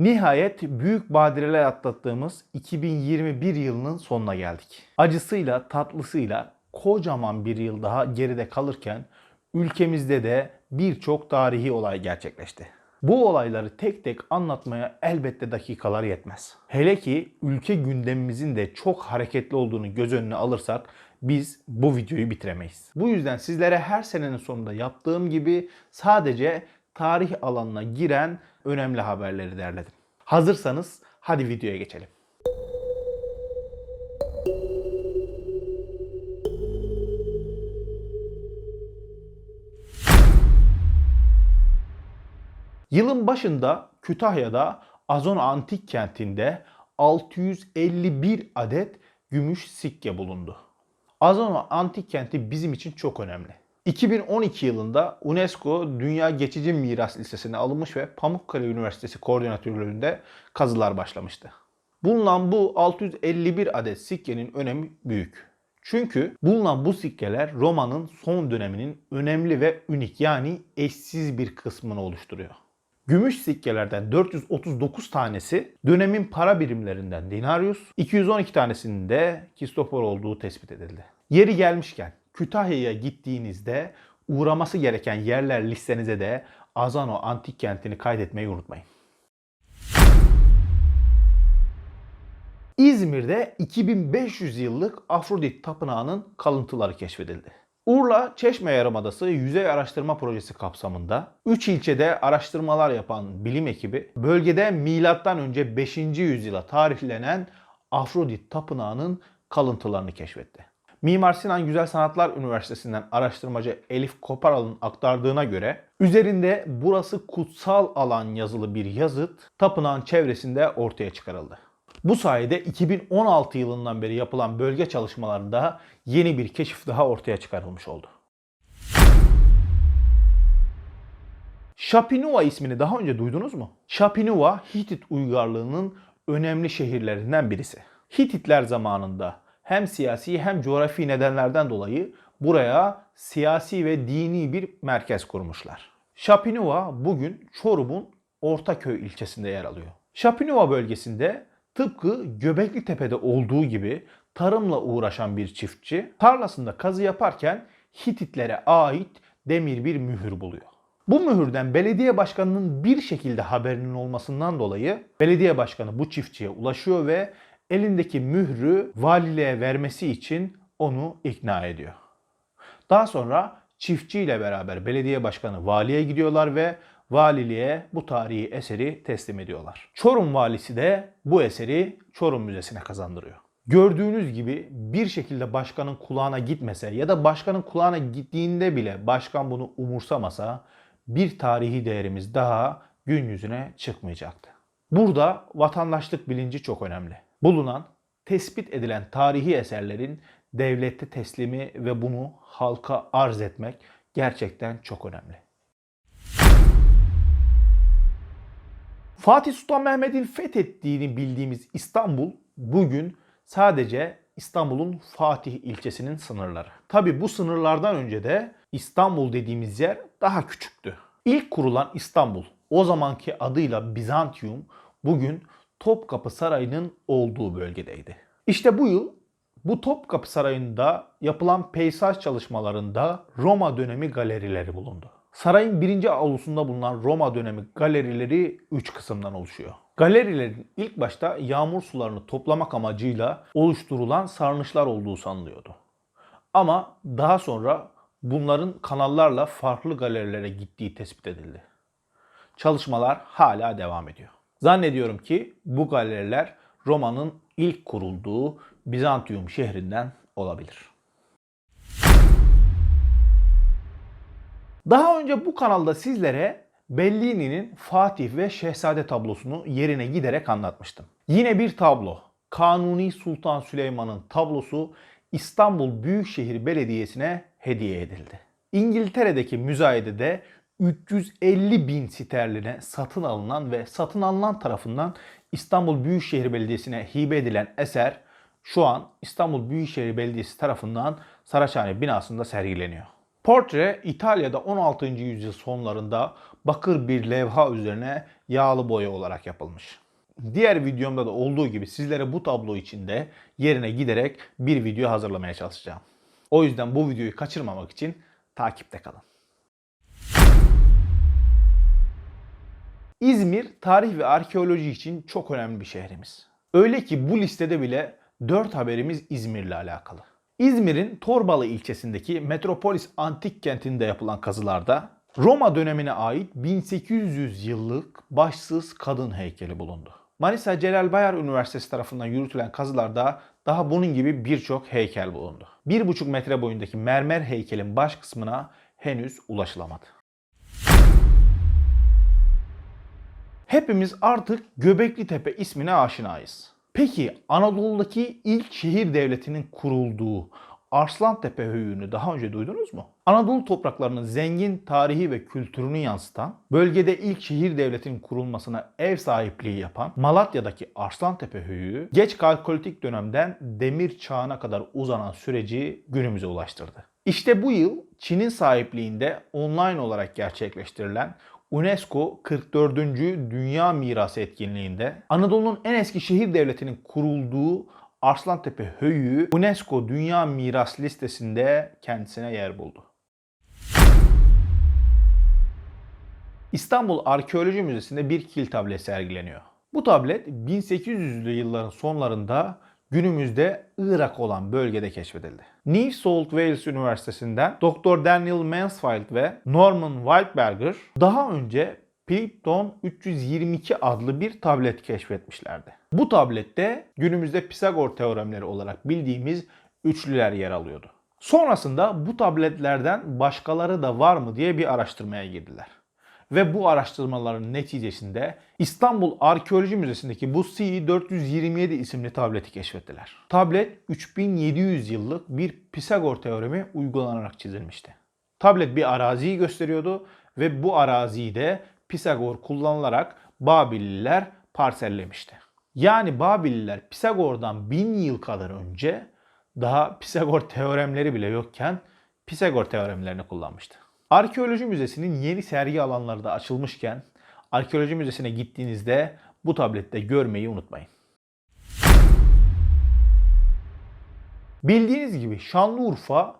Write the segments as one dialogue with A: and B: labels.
A: Nihayet büyük badireler atlattığımız 2021 yılının sonuna geldik. Acısıyla tatlısıyla kocaman bir yıl daha geride kalırken ülkemizde de birçok tarihi olay gerçekleşti. Bu olayları tek tek anlatmaya elbette dakikalar yetmez. Hele ki ülke gündemimizin de çok hareketli olduğunu göz önüne alırsak biz bu videoyu bitiremeyiz. Bu yüzden sizlere her senenin sonunda yaptığım gibi sadece tarih alanına giren önemli haberleri derledim. Hazırsanız hadi videoya geçelim. Yılın başında Kütahya'da Azon Antik Kenti'nde 651 adet gümüş sikke bulundu. Azon Antik Kenti bizim için çok önemli. 2012 yılında UNESCO Dünya Geçici Miras Listesi'ne alınmış ve Pamukkale Üniversitesi koordinatörlüğünde kazılar başlamıştı. Bulunan bu 651 adet sikkenin önemi büyük. Çünkü bulunan bu sikkeler Roma'nın son döneminin önemli ve unik yani eşsiz bir kısmını oluşturuyor. Gümüş sikkelerden 439 tanesi dönemin para birimlerinden dinarius, 212 tanesinin de Kristofor olduğu tespit edildi. Yeri gelmişken Kütahya'ya gittiğinizde uğraması gereken yerler listenize de Azano antik kentini kaydetmeyi unutmayın. İzmir'de 2500 yıllık Afrodit Tapınağı'nın kalıntıları keşfedildi. Urla Çeşme Yarımadası Yüzey Araştırma Projesi kapsamında 3 ilçede araştırmalar yapan bilim ekibi bölgede M.Ö. 5. yüzyıla tarihlenen Afrodit Tapınağı'nın kalıntılarını keşfetti. Mimar Sinan Güzel Sanatlar Üniversitesi'nden araştırmacı Elif Koparal'ın aktardığına göre üzerinde burası kutsal alan yazılı bir yazıt tapınağın çevresinde ortaya çıkarıldı. Bu sayede 2016 yılından beri yapılan bölge çalışmalarında yeni bir keşif daha ortaya çıkarılmış oldu. Şapinua ismini daha önce duydunuz mu? Şapinua Hitit uygarlığının önemli şehirlerinden birisi. Hititler zamanında hem siyasi hem coğrafi nedenlerden dolayı buraya siyasi ve dini bir merkez kurmuşlar. Şapinua bugün Çorum'un Ortaköy ilçesinde yer alıyor. Şapinua bölgesinde tıpkı Göbekli Tepe'de olduğu gibi tarımla uğraşan bir çiftçi tarlasında kazı yaparken Hititlere ait demir bir mühür buluyor. Bu mühürden belediye başkanının bir şekilde haberinin olmasından dolayı belediye başkanı bu çiftçiye ulaşıyor ve elindeki mührü valiliğe vermesi için onu ikna ediyor. Daha sonra çiftçiyle beraber belediye başkanı valiye gidiyorlar ve valiliğe bu tarihi eseri teslim ediyorlar. Çorum valisi de bu eseri Çorum Müzesi'ne kazandırıyor. Gördüğünüz gibi bir şekilde başkanın kulağına gitmese ya da başkanın kulağına gittiğinde bile başkan bunu umursamasa bir tarihi değerimiz daha gün yüzüne çıkmayacaktı. Burada vatandaşlık bilinci çok önemli. Bulunan, tespit edilen tarihi eserlerin devlette teslimi ve bunu halka arz etmek gerçekten çok önemli. Fatih Sultan Mehmet'in fethettiğini bildiğimiz İstanbul bugün sadece İstanbul'un Fatih ilçesinin sınırları. Tabi bu sınırlardan önce de İstanbul dediğimiz yer daha küçüktü. İlk kurulan İstanbul o zamanki adıyla Bizantium bugün Topkapı Sarayı'nın olduğu bölgedeydi. İşte bu yıl bu Topkapı Sarayı'nda yapılan peyzaj çalışmalarında Roma dönemi galerileri bulundu. Sarayın birinci avlusunda bulunan Roma dönemi galerileri 3 kısımdan oluşuyor. Galerilerin ilk başta yağmur sularını toplamak amacıyla oluşturulan sarnıçlar olduğu sanılıyordu. Ama daha sonra bunların kanallarla farklı galerilere gittiği tespit edildi. Çalışmalar hala devam ediyor. Zannediyorum ki bu galeriler Roma'nın ilk kurulduğu Bizantium şehrinden olabilir. Daha önce bu kanalda sizlere Bellini'nin Fatih ve Şehzade tablosunu yerine giderek anlatmıştım. Yine bir tablo. Kanuni Sultan Süleyman'ın tablosu İstanbul Büyükşehir Belediyesi'ne hediye edildi. İngiltere'deki müzayedede 350 bin sterline satın alınan ve satın alınan tarafından İstanbul Büyükşehir Belediyesi'ne hibe edilen eser şu an İstanbul Büyükşehir Belediyesi tarafından Saraçhane binasında sergileniyor. Portre İtalya'da 16. yüzyıl sonlarında bakır bir levha üzerine yağlı boya olarak yapılmış. Diğer videomda da olduğu gibi sizlere bu tablo içinde yerine giderek bir video hazırlamaya çalışacağım. O yüzden bu videoyu kaçırmamak için takipte kalın. İzmir tarih ve arkeoloji için çok önemli bir şehrimiz. Öyle ki bu listede bile 4 haberimiz İzmir'le alakalı. İzmir'in Torbalı ilçesindeki Metropolis Antik Kenti'nde yapılan kazılarda Roma dönemine ait 1800 yıllık başsız kadın heykeli bulundu. Manisa Celal Bayar Üniversitesi tarafından yürütülen kazılarda daha bunun gibi birçok heykel bulundu. 1,5 metre boyundaki mermer heykelin baş kısmına henüz ulaşılamadı. Hepimiz artık Göbekli Tepe ismine aşinayız. Peki Anadolu'daki ilk şehir devletinin kurulduğu Arslantepe Höyü'nü daha önce duydunuz mu? Anadolu topraklarının zengin tarihi ve kültürünü yansıtan, bölgede ilk şehir devletinin kurulmasına ev sahipliği yapan Malatya'daki Arslantepe Höyüğü geç kalkolitik dönemden demir çağına kadar uzanan süreci günümüze ulaştırdı. İşte bu yıl Çin'in sahipliğinde online olarak gerçekleştirilen UNESCO 44. Dünya Mirası etkinliğinde Anadolu'nun en eski şehir devletinin kurulduğu Arslantepe Höyüğü UNESCO Dünya Miras listesinde kendisine yer buldu. İstanbul Arkeoloji Müzesi'nde bir kil tablet sergileniyor. Bu tablet 1800'lü yılların sonlarında günümüzde Irak olan bölgede keşfedildi. New South Wales Üniversitesi'nden Dr. Daniel Mansfield ve Norman Whiteberger daha önce Python 322 adlı bir tablet keşfetmişlerdi. Bu tablette günümüzde Pisagor teoremleri olarak bildiğimiz üçlüler yer alıyordu. Sonrasında bu tabletlerden başkaları da var mı diye bir araştırmaya girdiler. Ve bu araştırmaların neticesinde İstanbul Arkeoloji Müzesi'ndeki bu CE427 isimli tableti keşfettiler. Tablet 3700 yıllık bir Pisagor teoremi uygulanarak çizilmişti. Tablet bir araziyi gösteriyordu ve bu araziyi de Pisagor kullanılarak Babililer parsellemişti. Yani Babililer Pisagor'dan 1000 yıl kadar önce daha Pisagor teoremleri bile yokken Pisagor teoremlerini kullanmıştı. Arkeoloji Müzesi'nin yeni sergi alanları da açılmışken Arkeoloji Müzesi'ne gittiğinizde bu tablette görmeyi unutmayın. Bildiğiniz gibi Şanlıurfa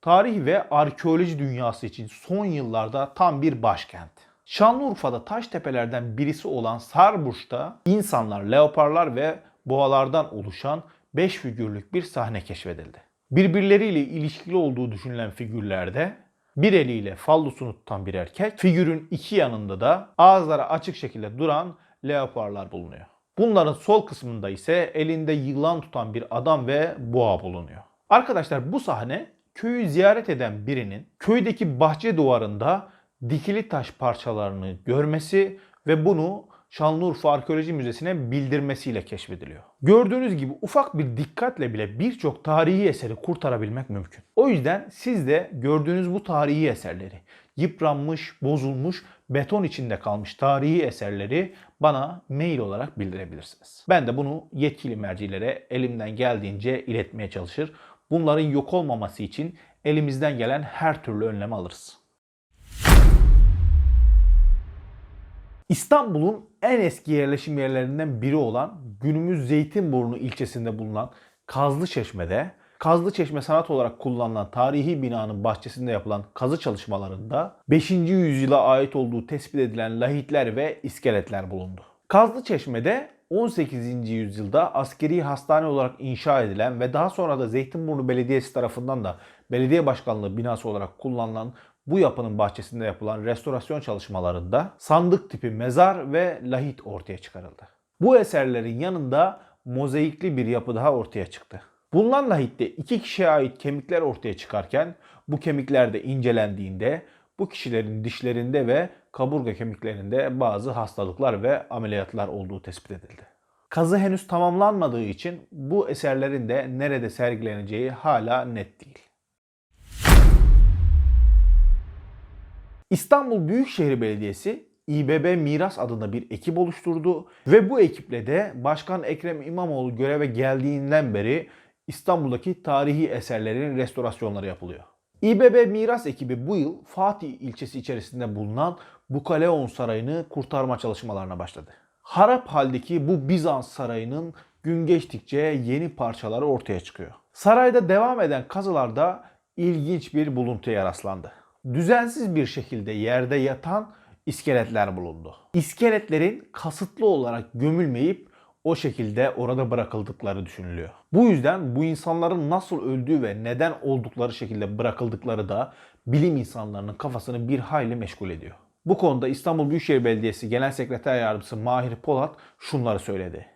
A: tarih ve arkeoloji dünyası için son yıllarda tam bir başkent. Şanlıurfa'da taş tepelerden birisi olan Sarburç'ta insanlar, leoparlar ve boğalardan oluşan 5 figürlük bir sahne keşfedildi. Birbirleriyle ilişkili olduğu düşünülen figürlerde bir eliyle fallusunu tutan bir erkek, figürün iki yanında da ağızları açık şekilde duran leoparlar bulunuyor. Bunların sol kısmında ise elinde yılan tutan bir adam ve boğa bulunuyor. Arkadaşlar bu sahne köyü ziyaret eden birinin köydeki bahçe duvarında dikili taş parçalarını görmesi ve bunu Şanlıurfa Arkeoloji Müzesi'ne bildirmesiyle keşfediliyor. Gördüğünüz gibi ufak bir dikkatle bile birçok tarihi eseri kurtarabilmek mümkün. O yüzden siz de gördüğünüz bu tarihi eserleri, yıpranmış, bozulmuş, beton içinde kalmış tarihi eserleri bana mail olarak bildirebilirsiniz. Ben de bunu yetkili mercilere elimden geldiğince iletmeye çalışır. Bunların yok olmaması için elimizden gelen her türlü önlemi alırız. İstanbul'un en eski yerleşim yerlerinden biri olan günümüz Zeytinburnu ilçesinde bulunan Kazlıçeşme'de Kazlıçeşme sanat olarak kullanılan tarihi binanın bahçesinde yapılan kazı çalışmalarında 5. yüzyıla ait olduğu tespit edilen lahitler ve iskeletler bulundu. Kazlıçeşme'de 18. yüzyılda askeri hastane olarak inşa edilen ve daha sonra da Zeytinburnu Belediyesi tarafından da belediye başkanlığı binası olarak kullanılan bu yapının bahçesinde yapılan restorasyon çalışmalarında sandık tipi mezar ve lahit ortaya çıkarıldı. Bu eserlerin yanında mozaikli bir yapı daha ortaya çıktı. Bulunan lahitte iki kişiye ait kemikler ortaya çıkarken bu kemikler de incelendiğinde bu kişilerin dişlerinde ve kaburga kemiklerinde bazı hastalıklar ve ameliyatlar olduğu tespit edildi. Kazı henüz tamamlanmadığı için bu eserlerin de nerede sergileneceği hala net değil. İstanbul Büyükşehir Belediyesi İBB Miras adında bir ekip oluşturdu ve bu ekiple de Başkan Ekrem İmamoğlu göreve geldiğinden beri İstanbul'daki tarihi eserlerin restorasyonları yapılıyor. İBB Miras ekibi bu yıl Fatih ilçesi içerisinde bulunan Bukaleon Sarayı'nı kurtarma çalışmalarına başladı. Harap haldeki bu Bizans sarayının gün geçtikçe yeni parçaları ortaya çıkıyor. Sarayda devam eden kazılarda ilginç bir buluntuya rastlandı. Düzensiz bir şekilde yerde yatan iskeletler bulundu. İskeletlerin kasıtlı olarak gömülmeyip o şekilde orada bırakıldıkları düşünülüyor. Bu yüzden bu insanların nasıl öldüğü ve neden oldukları şekilde bırakıldıkları da bilim insanlarının kafasını bir hayli meşgul ediyor. Bu konuda İstanbul Büyükşehir Belediyesi Genel Sekreter Yardımcısı Mahir Polat şunları söyledi.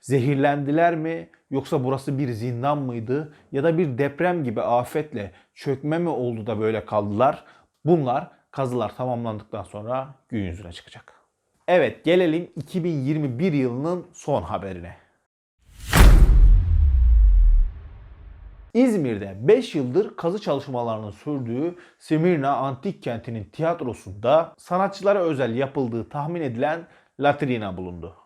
A: Zehirlendiler mi yoksa burası bir zindan mıydı ya da bir deprem gibi afetle çökme mi oldu da böyle kaldılar? Bunlar kazılar tamamlandıktan sonra gün yüzüne çıkacak. Evet gelelim 2021 yılının son haberine. İzmir'de 5 yıldır kazı çalışmalarının sürdüğü Simirna Antik Kenti'nin tiyatrosunda sanatçılara özel yapıldığı tahmin edilen latrina bulundu.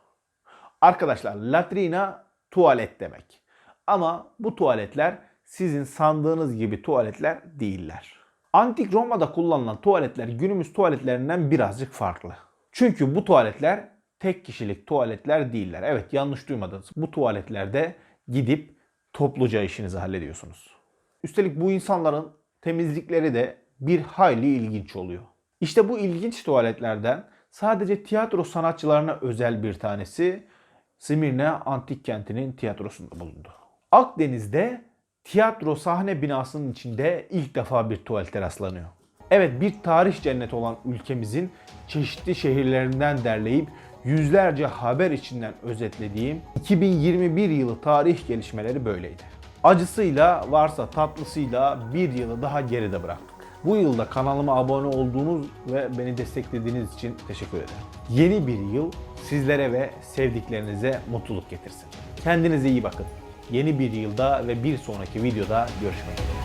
A: Arkadaşlar latrina tuvalet demek. Ama bu tuvaletler sizin sandığınız gibi tuvaletler değiller. Antik Roma'da kullanılan tuvaletler günümüz tuvaletlerinden birazcık farklı. Çünkü bu tuvaletler tek kişilik tuvaletler değiller. Evet yanlış duymadınız. Bu tuvaletlerde gidip topluca işinizi hallediyorsunuz. Üstelik bu insanların temizlikleri de bir hayli ilginç oluyor. İşte bu ilginç tuvaletlerden sadece tiyatro sanatçılarına özel bir tanesi Simirne Antik Kenti'nin tiyatrosunda bulundu. Akdeniz'de tiyatro sahne binasının içinde ilk defa bir tuvalete rastlanıyor. Evet bir tarih cenneti olan ülkemizin çeşitli şehirlerinden derleyip yüzlerce haber içinden özetlediğim 2021 yılı tarih gelişmeleri böyleydi. Acısıyla varsa tatlısıyla bir yılı daha geride bıraktık. Bu yılda kanalıma abone olduğunuz ve beni desteklediğiniz için teşekkür ederim. Yeni bir yıl sizlere ve sevdiklerinize mutluluk getirsin. Kendinize iyi bakın. Yeni bir yılda ve bir sonraki videoda görüşmek üzere.